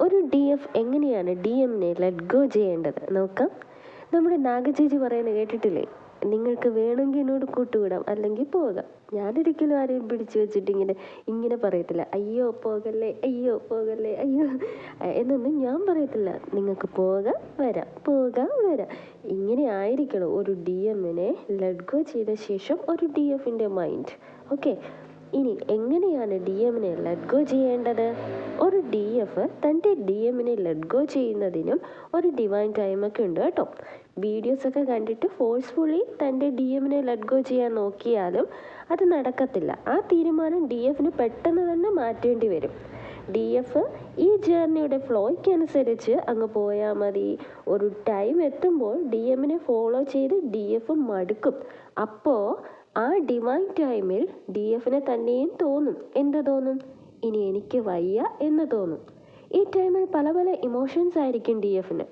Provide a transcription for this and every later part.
ഒരു D F എങ്ങനെയാണ് D എമ്മിനെ ലെറ്റ് ഗോ ചെയ്യേണ്ടത്? നോക്കാം. നമ്മുടെ നാഗചേച്ചി പറയുന്നത് കേട്ടിട്ടില്ലേ? നിങ്ങൾക്ക് വേണമെങ്കിൽ എന്നോട് കൂട്ടുവിടാം അല്ലെങ്കിൽ പോകാം. ഞാനൊരിക്കലും ആരെയും പിടിച്ചു വെച്ചിട്ട് ഇങ്ങനെ ഇങ്ങനെ പറയത്തില്ല. അയ്യോ പോകല്ലേ അയ്യോ പോകല്ലേ അയ്യോ. എന്നൊന്നും ഞാൻ പറയത്തില്ല. നിങ്ങൾക്ക് പോകാം വരാം പോകാം വരാം. ഇങ്ങനെ ആയിരിക്കണം ഒരു ഡി എമ്മിനെ ലെറ്റ് ഗോ ചെയ്ത ശേഷം ഒരു ഡി എഫിന്റെ മൈൻഡ് ഓക്കെ ഇനി എങ്ങനെയാണ് ഡി എമ്മിനെ ലെറ്റ് ഗോ ചെയ്യേണ്ടത്? ഒരു ഡി എഫ് തന്റെ ഡി എമ്മിനെ ലെറ്റ് ഗോ ചെയ്യുന്നതിനും ഒരു ഡിവൈൻ ടൈമൊക്കെ ഉണ്ട് കേട്ടോ. വീഡിയോസൊക്കെ കണ്ടിട്ട് ഫോഴ്സ്ഫുള്ളി തന്റെ ഡി എമ്മിനെ ലെറ്റ് ഗോ ചെയ്യാൻ നോക്കിയാലും അത് നടക്കത്തില്ല. ആ തീരുമാനം ഡി എഫിന് പെട്ടെന്ന് തന്നെ മാറ്റേണ്ടി വരും. ഡി എഫ് ഈ ജേർണിയുടെ ഫ്ലോയ്ക്ക് അനുസരിച്ച് അങ്ങ് പോയാൽ മതി. ഒരു ടൈം എത്തുമ്പോൾ ഡി എമ്മിനെ ഫോളോ ചെയ്ത് ഡി എഫ് മടുക്കും. അപ്പോൾ ആ ഡിവൈൻ ടൈമിൽ ഡി എഫിനെ തന്നെയും തോന്നും. എന്ത് തോന്നും? ഇനി എനിക്ക് വയ്യ എന്ന് തോന്നും. ഈ ടൈമിൽ പല പല ഇമോഷൻസ് ആയിരിക്കും ഡി എഫിന്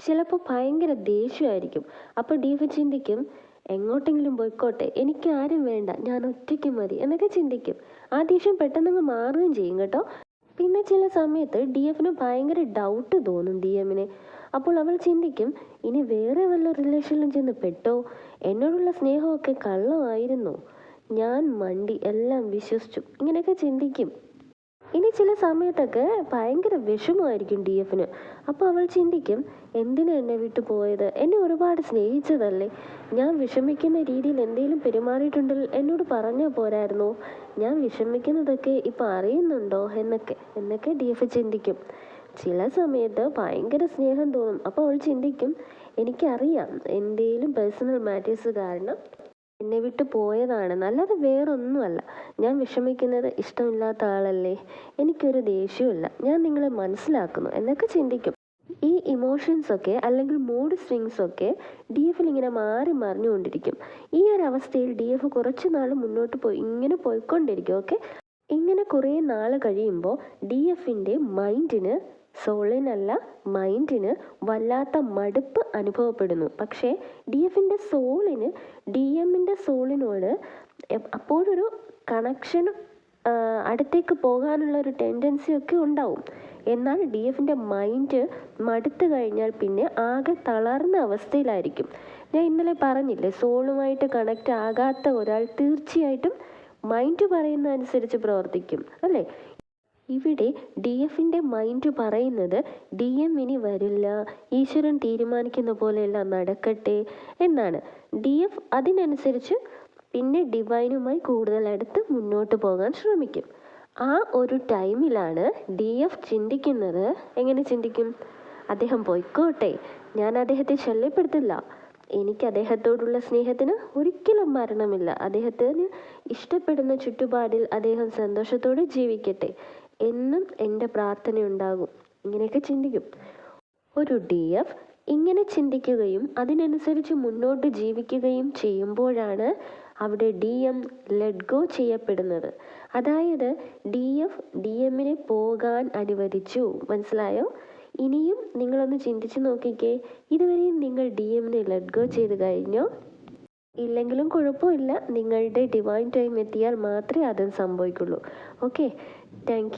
ചിലപ്പോൾ ഭയങ്കര ദേഷ്യമായിരിക്കും അപ്പോൾ ഡി എഫ് ചിന്തിക്കും എങ്ങോട്ടെങ്കിലും പോയിക്കോട്ടെ എനിക്ക് ആരും വേണ്ട ഞാൻ ഒറ്റയ്ക്ക് മതി എന്നൊക്കെ ചിന്തിക്കും. ആ ദേഷ്യം പെട്ടെന്നങ്ങ് മാറുകയും ചെയ്യും കേട്ടോ. പിന്നെ ചില സമയത്ത് ഡി എഫിന് ഭയങ്കര ഡൗട്ട് തോന്നും ഡി എമ്മിന് അപ്പോൾ അവൾ ചിന്തിക്കും ഇനി വേറെ വല്ല റിലേഷനിലും ചെന്ന് പെട്ടോ? എന്നോടുള്ള സ്നേഹമൊക്കെ കള്ളമായിരുന്നു. ഞാൻ മണ്ടി എല്ലാം വിശ്വസിച്ചു. ഇങ്ങനെയൊക്കെ ചിന്തിക്കും. ഇനി ചില സമയത്തൊക്കെ ഭയങ്കര വിഷമമായിരിക്കും ഡി എഫിന്. അപ്പോൾ അവൾ ചിന്തിക്കും എന്തിനാ എന്നെ വിട്ടു പോയത്? എന്നെ ഒരുപാട് സ്നേഹിച്ചതല്ലേ? ഞാൻ വിഷമിക്കുന്ന രീതിയിൽ എന്തെങ്കിലും പെരുമാറിയിട്ടുണ്ടെങ്കിൽ എന്നോട് പറഞ്ഞാൽ പോരായിരുന്നു. ഞാൻ വിഷമിക്കുന്നതൊക്കെ ഇപ്പം അറിയുന്നുണ്ടോ എന്നൊക്കെ എന്നൊക്കെ ഡി എഫ് ചിന്തിക്കും. ചില സമയത്ത് ഭയങ്കര സ്നേഹം തോന്നും. അപ്പോൾ അവൾ ചിന്തിക്കും എനിക്കറിയാം എന്തെങ്കിലും പേഴ്സണൽ മാറ്റേഴ്സ് കാരണം എന്നെ വിട്ട് പോയതാണെന്ന് അല്ലാതെ വേറൊന്നുമല്ല. ഞാൻ വിഷമിക്കുന്നത് ഇഷ്ടമില്ലാത്ത ആളല്ലേ? എനിക്കൊരു ദേഷ്യമില്ല ഞാൻ നിങ്ങളെ മനസ്സിലാക്കുന്നു. എന്നൊക്കെ ചിന്തിക്കും. ഈ ഇമോഷൻസ് ഒക്കെ അല്ലെങ്കിൽ മൂഡ് സ്വിങ്സ് ഒക്കെ ഡി എഫിൽ ഇങ്ങനെ മാറി മറിഞ്ഞുകൊണ്ടിരിക്കും. ഈ ഒരു അവസ്ഥയിൽ ഡി എഫ് കുറച്ച് നാൾ മുന്നോട്ട് പോയി ഇങ്ങനെ പോയിക്കൊണ്ടിരിക്കും. ഓക്കെ ഇങ്ങനെ കുറേ നാൾ കഴിയുമ്പോൾ ഡി എഫിന്റെ മൈൻഡിന് സോളിനല്ല മൈൻഡിന് വല്ലാത്ത മടുപ്പ് അനുഭവപ്പെടുന്നു. പക്ഷേ ഡി എഫിന്റെ സോളിന് ഡി എമ്മിന്റെ സോളിനോട് അപ്പോഴൊരു കണക്ഷൻ അടുത്തേക്ക് പോകാനുള്ള ഒരു ടെൻഡൻസി ഒക്കെ ഉണ്ടാവും. എന്നാൽ ഡി എഫിന്റെ മൈൻഡ് മടുത്തു കഴിഞ്ഞാൽ പിന്നെ ആകെ തളർന്ന അവസ്ഥയിലായിരിക്കും. ഞാൻ ഇന്നലെ പറഞ്ഞില്ലേ സോളുമായിട്ട് കണക്റ്റ് ആകാത്ത ഒരാൾ തീർച്ചയായിട്ടും മൈൻഡ് പറയുന്ന അനുസരിച്ച് പ്രവർത്തിക്കും അല്ലേ? ഇവിടെ ഡി എഫിന്റെ മൈൻഡ് പറയുന്നത് ഡി എം ഇനി വരില്ല ഈശ്വരൻ തീരുമാനിക്കുന്ന പോലെയെല്ലാം നടക്കട്ടെ എന്നാണ്. ഡി എഫ് അതിനനുസരിച്ച് പിന്നെ ഡിവൈനുമായി കൂടുതൽ അടുത്ത് മുന്നോട്ട് പോകാൻ ശ്രമിക്കും. ആ ഒരു ടൈമിലാണ് ഡി എഫ് ചിന്തിക്കുന്നത്. എങ്ങനെ ചിന്തിക്കും? അദ്ദേഹം പോയിക്കോട്ടെ ഞാൻ അദ്ദേഹത്തെ ശല്യപ്പെടുത്തില്ല. എനിക്ക് അദ്ദേഹത്തോടുള്ള സ്നേഹത്തിന് ഒരിക്കലും മരണമില്ല. അദ്ദേഹത്തിന് ഇഷ്ടപ്പെടുന്ന ചുറ്റുപാടിൽ അദ്ദേഹം സന്തോഷത്തോടെ ജീവിക്കട്ടെ. എന്നും എന്റെ പ്രാർത്ഥനയുണ്ടാകും ഇങ്ങനെയൊക്കെ ചിന്തിക്കും. ഒരു ഡി എഫ് ഇങ്ങനെ ചിന്തിക്കുകയും അതിനനുസരിച്ച് മുന്നോട്ട് ജീവിക്കുകയും ചെയ്യുമ്പോഴാണ് അവിടെ ഡി എം ലെറ്റ് ഗോ ചെയ്യപ്പെടുന്നത്. അതായത് ഡി എഫ് ഡി എമ്മിനെ പോകാൻ അനുവദിച്ചു. മനസ്സിലായോ? ഇനിയും നിങ്ങളൊന്ന് ചിന്തിച്ച് നോക്കിക്കേ. ഇതുവരെയും നിങ്ങൾ ഡി എമ്മിനെ ലെറ്റ് ഗോ ചെയ്ത് കഴിഞ്ഞോ? ഇല്ലെങ്കിലും കുഴപ്പമില്ല. നിങ്ങളുടെ ഡിവൈൻ ടൈം എത്തിയാൽ മാത്രമേ അതും സംഭവിക്കുള്ളൂ. Okay thank